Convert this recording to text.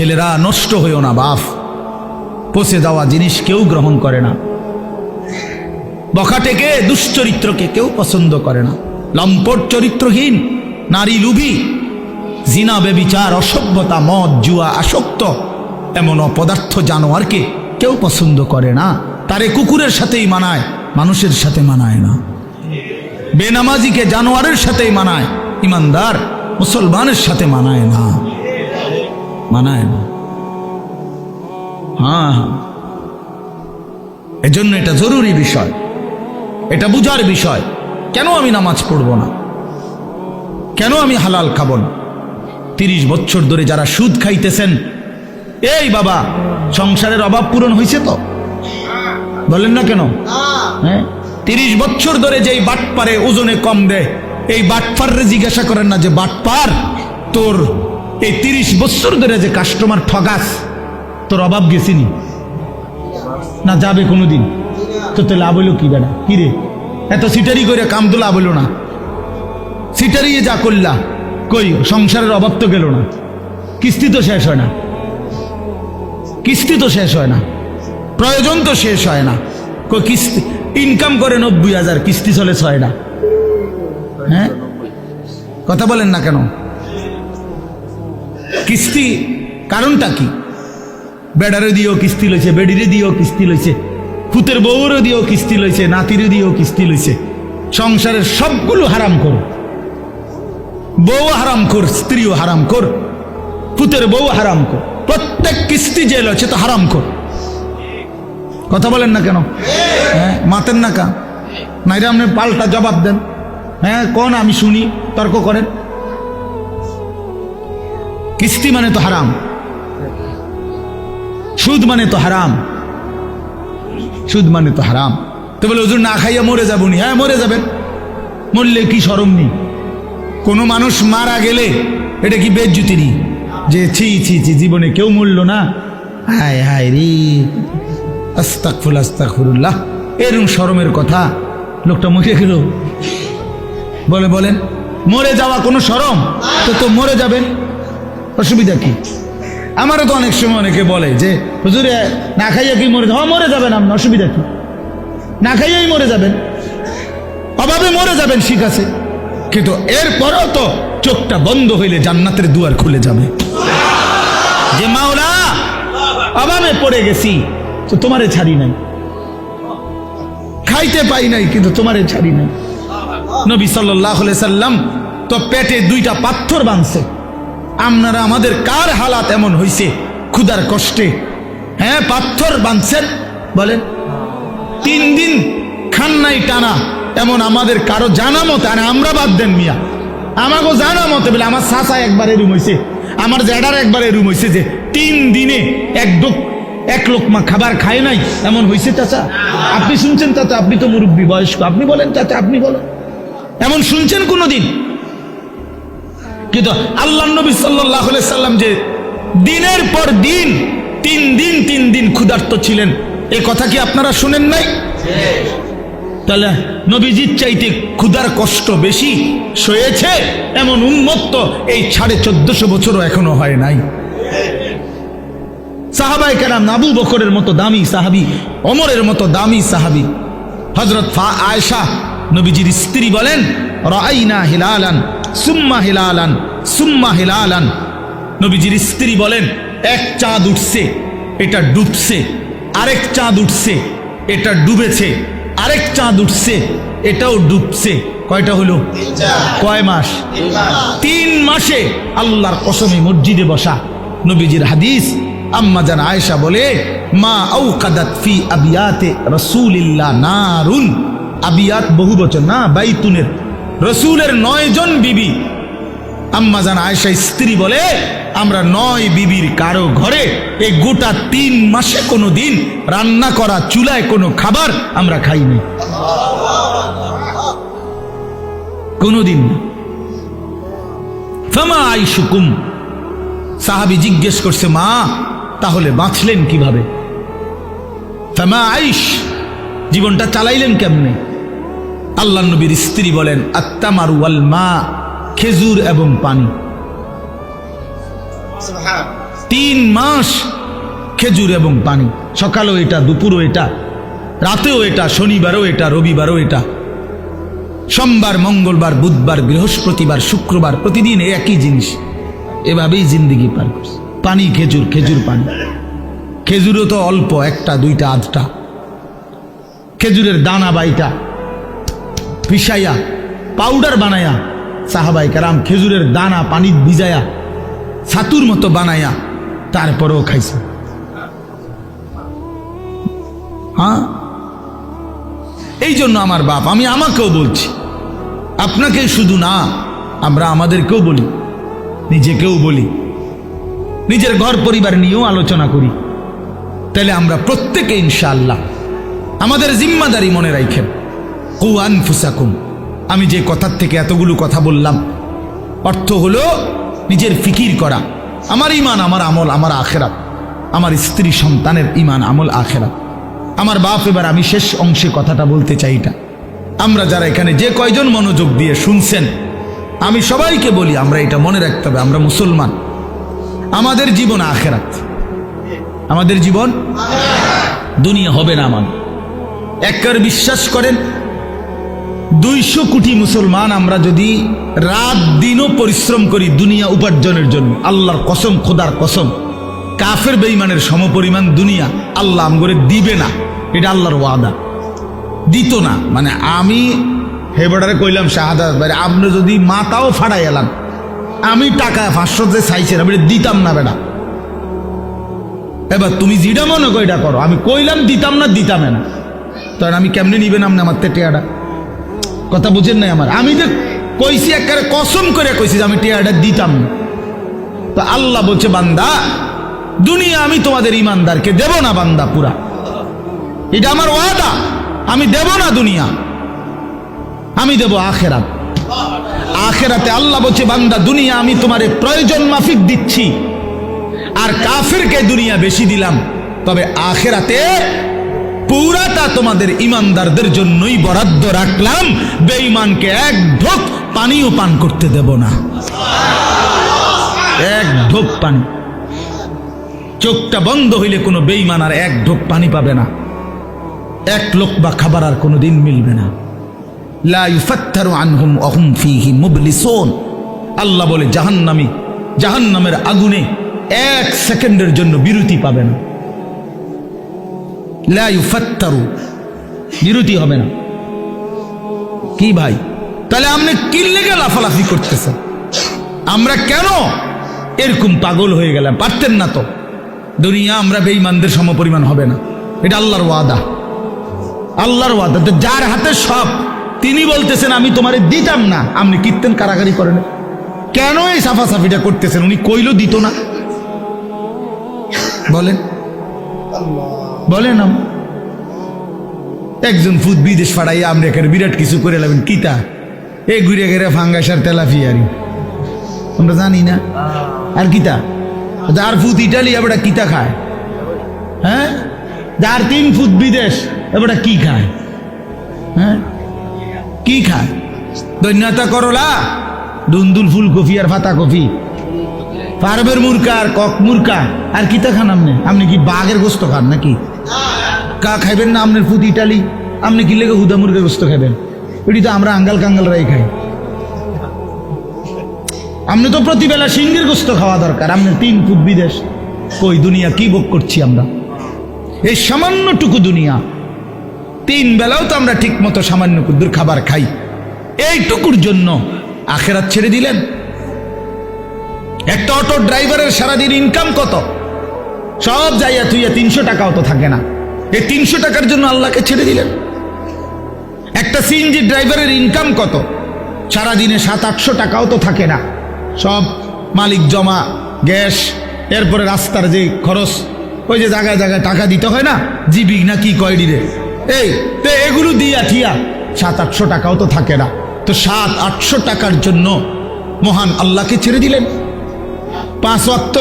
ছেলেরা নষ্ট হইও না, বাপ। পচে যাওয়া জিনিস কেউ গ্রহণ করে না। বখাটেকে, দুশ্চরিত্রকে কেউ পছন্দ করে না। লম্পট চরিত্রহীন, নারী লুভি, জিনা বেবিচার, অসভ্যতা, মদ, জুয়া, আসক্ত, এমন অপদার্থ জানোয়ারকে কেউ পছন্দ করে না। তারে কুকুরের সাথেই মানায়, মানুষের সাথে মানায় না। বেনামাজিকে জানোয়ারের সাথেই মানায়, ইমানদার, মুসলমানের সাথে মানায় না। মানায় না। হ্যাঁ হ্যাঁ। এজন্য এটা জরুরি বিষয়। এটা বুঝার বিষয়। কেন আমি নামাজ পড়ব না? কেন আমি হালাল খাব না? তিরিশ বছর ধরে যারা সুদ খাইতেছেন, এই বাবা, সংসারের অভাব পূরণ হয়েছে তো? বলেন না কেন? হ্যাঁ? তিরিশ বছর ধরে যেই বাটপারে ওজনে কম দেয়, এই বাটপারে জিজ্ঞাসা করেন না যে, বাটপার, তোর এই তিরিশ বছর ধরে যে কাস্টমার ঠগাস, তোর অভাব গেছিনি না? যাবে কোনোদিন? তো তো লাভ হইল কি বেড়া কি রে? এত সিটারি করে কাম তো লাভ হইল না। সিটারি যা করলা, কই, সংসারের অভাব তো গেল না। কিস্তি তো শেষ হয় না। কিস্তি তো শেষ হয় না। প্রয়োজন তো শেষ হয় না। কই, কিস্তি ইনকাম করে নব্বই হাজার, কিস্তি চলে ছয় না। হ্যাঁ? কথা বলেন না কেন? কিস্তি কারণটা কি? বেডারে দিয়েও কিস্তি লইছে, বেডিরে দিয়েও কিস্তি লইছে ফুতের বউরও দিয়েও কিস্তি লইছে নাতিরে দিয়েও কিস্তি লইছে। সংসারের সবগুলো হারাম কর। বউ হারাম কর, স্ত্রীও হারাম কর, পুতের বউ হারাম কর। প্রত্যেক কিস্তি যে লইছে তো হারাম কর। কথা বলেন না কেন? হ্যাঁ মাতেন না কা নাইরে আপনি পাল্টা জবাব দেন। হ্যাঁ কোন আমি শুনি, তর্ক করেন। কিস্তি মানে তো হারাম। সুদ মানে তো হারাম। সুদ মানে তো হারাম। তো বলে, হুজুর, না খাইয়া মরে যাব নি হ্যাঁ মরে যাবেন। মরলে কি সরম নি কোনো মানুষ মারা গেলে এটা কি বেজ্জুতি নি যে, ছি ছি ছি, জীবনে কেউ মরল না। হায় হায় রে। আস্তাকফুল আস্তাকফুরুল্লাহ এরম শরমের কথা লোকটা মরে গেল। বলে, বলেন, মরে যাওয়া কোনো শরম? তো তো মরে যাবেন। অসুবিধা কি? আমারও তো অনেক সময় অনেকে বলে যে, হুজুরে, না খাইয়া কি মরে হ্যাঁ মরে যাবেন আপনি, অসুবিধা কি? না খাইয়াই মরে যাবেন। অভাবে মরে যাবেন, ঠিক আছে। কিন্তু এরপরও তো চোখটা বন্ধ হইলে জান্নাতের দুয়ার খুলে যাবে। যে মাওলা, অভাবে পড়ে গেছি, তো তোমারে ছাড়ি নাই। খাইতে পাই নাই, কিন্তু তোমারে ছাড়ি নাই। নবী সাল্লাহ সাল্লাম তো পেটে দুইটা পাথর বাঁধছে। আপনারা আমাদের কার হালাত এমন হইছে? ক্ষুদার কষ্টে। হ্যাঁ পাথর বাঁধছেন। বলেন, তিন দিন খান নাই টানা। এমন আমাদের কারও জানা মতে, আর আমরা বাদ দেন মিয়া। আমাকেও জানা মতে বলে, আমার সাসা একবার এরুম হয়েছে আমার জ্যাডার একবার এরুম হয়েছে যে, তিন দিনে এক ডোক এক লোকমা খাবার খায় নাই। এমন হয়েছে চাচা? আপনি শুনছেন চাচা আপনি তো মুরব্বী বয়স্ক। আপনি বলেন চাচা আপনি বলেন। এমন শুনছেন কোনোদিন? কিন্তু আল্লাহ নবী সাল্লাহ সাল্লাম যে দিনের পর দিন, তিন দিন তিন দিন ক্ষুধার্ত ছিলেন, এ কথা কি আপনারা শুনেন নাই? তাহলে নবীজির চাইতে ক্ষুধার কষ্ট বেশি সয়েছে এমন উন্মত্ত এই সাড়ে চোদ্দশো বছরও এখনও হয় নাই। সাহাবাই কেরাম আবু বকরের মতো দামি সাহাবি অমরের মতো দামি সাহাবি। হজরত ফা আয়সা নবীজির স্ত্রী বলেন রাইনা হিলালান। সুম্মা হিলালান সুম্মা হিলালান। নবীজির স্ত্রী বলেন, এক চাঁদ উঠছে, এটা ডুবছে, আরেক চাঁদ উঠছে, এটা ডুবেছে, আরেক চাঁদ উঠছে, এটাও ডুবছে। কয়টা হলো? কয় মাস? তিন মাসে আল্লাহর কসমে মসজিদে বসা। নবীজির হাদিস, আম্মা জান আয়েশা বলে, মা আউ কাদাত ফি আবিয়াতে রসুলিল্লাহ নারুন। আবিয়াত বহু বচন না, বাইতুনের রসুলের নয় জন বিবি। আম্মা জান আয়েশা স্ত্রী বলে, আমরা নয় বিবির কারও ঘরে এই গোটা তিন মাসে কোনো দিন রান্না করা চুলায় কোনো খাবার আমরা খাইনি। কোনোদিন ফামা আইসুকুম সাহাবি জিজ্ঞেস করছে, মা, তাহলে বাঁচলেন কীভাবে? ফামা আইস জীবনটা চালাইলেন কেমনে? আল্লাহ নবীর স্ত্রী বলেন আত্মামারু ওয়াল মা, খেজুর এবং পানি। তিন মাস খেজুর এবং পানি। সকালেও এটা, দুপুরও এটা, রাতেও এটা, শনিবারও এটা, রবিবারও এটা। সোমবার, মঙ্গলবার, বুধবার, বৃহস্পতিবার, শুক্রবার, প্রতিদিন একই জিনিস। এভাবেই জিন্দিগি পার করছে। পানি, খেজুর খেজুর পানি। খেজুরও তো অল্প, একটা, দুইটা, আধটা। খেজুরের দানা বাইটা পিসাইয়া পাউডার বানায়া সাহাবাই কারাম খেজুরের দানা পানি ভিজায়া ছাতুর মতো বানায়া তারপরেও খাইছে। হ্যাঁ? এই জন্য আমার বাপ, আমি আমাকেও বলছি আপনাকে শুধু না, আমরা আমাদেরকেও বলি, নিজেকেও বলি, নিজের ঘর পরিবার নিয়েও আলোচনা করি। তাহলে আমরা প্রত্যেকে ইনশাআল্লাহ আমাদের জিম্মাদারি মনে রাখেন। কুয়ান ফুসাকুম আমি যে কথার থেকে এতগুলো কথা বললাম, অর্থ হলো নিজের ফিকির করা। আমার ইমান আমার আমল, আমার আখেরাত। আমার স্ত্রী সন্তানের ইমান আমল, আখেরাত। আমার বাপ, এবার আমি শেষ অংশে কথাটা বলতে চাই এটা। আমরা যারা এখানে যে কয়জন মনোযোগ দিয়ে শুনছেন, আমি সবাইকে বলি, আমরা এটা মনে রাখতে হবে, আমরা মুসলমান। আমাদের জীবন আখেরাত। আমাদের জীবন দুনিয়া হবে না আমার একবার বিশ্বাস করেন দুইশো কোটি মুসলমান আমরা যদি রাত দিনও পরিশ্রম করি দুনিয়া উপার্জনের জন্য, আল্লাহর কসম, খোদার কসম, কাফের বেইমানের সমপরিমাণ দুনিয়া আল্লাহ আমগরে দিবে না, এটা আল্লাহর ওয়াদা। দিত না মানে আমি হেবডারে কইলাম শাহাদাত ভাই, আপনি যদি মাতাও ফাড়াই এলাম আমি টাকা পাঁচশোতে চাইছেন, আমি এটা দিতাম না বেটা। এবার তুমি যেটা মনে করো, এটা করো, আমি কইলাম দিতাম না, দিতামে না। তখন আমি কেমনে নিবেন আপনি আমার টেয়াটা? কথা বুঝেন নাই আমার। আমি যে কইছি একবারে কসম করে কইছি যে আমি টেয়াটা দিতাম। না তো আল্লাহ বলছে, বান্দা, দুনিয়া আমি তোমাদের ইমানদারকে দেব না বান্দা পুরা। এটা আমার ওয়াদা। আমি দেব না দুনিয়া। আমি দেব আখেরাত। আখেরাতে আল্লাহ বলছে, বান্দা, দুনিয়া আমি তোমারে প্রয়োজন মাফিক দিচ্ছি। আর কাফেরকে দুনিয়া বেশি দিলাম। তবে আখেরাতে পুরাটা তোমাদের ইমানদারদের জন্যই বরাদ্দ রাখলাম। বেঈমানকে এক ঢোক পানিও পান করতে দেব না। এক ঢোক পানি। চোখটা বন্ধ হইলে কোনো বেঈমান আর এক ঢোক পানি পাবে না। এক লোক বা খাবার আর কোনো দিন মিলবে না। আল্লাহ বলে, জাহান্নামি, জাহান্নামের আগুনে এক সেকেন্ডের জন্য বিরতি পাবে না। বিরতি হবে না। কি ভাই? তাহলে আপনি কি লেগে লাফালাফি করতেছেন? আমরা কেন এরকম পাগল হয়ে গেলাম? পারতেন না তো। দুনিয়া আমরা বেঈমানদের সমপরিমাণ হবে না। এটা আল্লাহর ওয়াদা। আল্লাহর ওয়াদা। তো যার হাতে সব, তিনি বলতেছেন, আমি তোমারে দিতাম না। আপনি কীর্তন কারাগারি করেন। কেন এই সাফাসাফিটা করতেছেন? উনি কইলো দিত না। বলেন। বলেন আম। একজন ফুদ বিদেশ ফাড়াইয়া আমরা বিরাট কিছু করে লাবেন। কিতা এই ঘুরে ঘেরে ফাঙ্গাসার তেলাফিয়ারি। আমরা জানি না। আর কিতা যার ফুট ইটালি এবার কিতা খায়? হ্যাঁ? যার তিন ফুট বিদেশ এবার কি খায়? হ্যাঁ? কি খায়? দৈন্যতা করলা। দুন্দুল ফুলকপি আর ফাতা কফি পারবের মুরকা আর কক মুরকা আর কিতা খান আপনি? আপনি কি বাঘের গোস্ত খান নাকি? কা খাইবেন না আপনার ফুট ইটালি আপনি কি লেগে হুদা মুরগের গোস্ত খাবেন এটি তো আমরা আঙ্গাল কাঙ্গাল কাঙ্গালরাই খাই। আপনি তো প্রতিবেলা সিংহের গোস্ত খাওয়া দরকার। আপনি তিন ফুট বিদেশ। কই দুনিয়া, কি ভোগ করছি আমরা? এই সামান্যটুকু দুনিয়া। তিন বেলাও তো আমরা ঠিক মতো সামান্য কুদ্দুর খাবার খাই। এইটুকুর জন্য আখেরাত ছেড়ে দিলেন। একটা অটো ড্রাইভারের সারাদিন ইনকাম কত? সব যাইয়া তুইয়া তিনশো টাকাও তো থাকে না। এই তিনশো টাকার জন্য আল্লাহকে ছেড়ে দিলেন। একটা সিএনজি ড্রাইভারের ইনকাম কত? সারাদিনে সাত, আটশো টাকাও তো থাকে না। সব মালিক জমা, গ্যাস, এরপরে রাস্তার যে খরচ, ওই যে জায়গায় জায়গায় টাকা দিতে হয় না? জিবি না কি কয়ডি রে? এই, তো এগুলো দিয়া ঠিয়া সাত, আটশো টাকাও তো থাকে না। তো সাত, আটশো টাকার জন্য মহান আল্লাহকে ছেড়ে দিলেন। পাঁচ ওয়াক্ত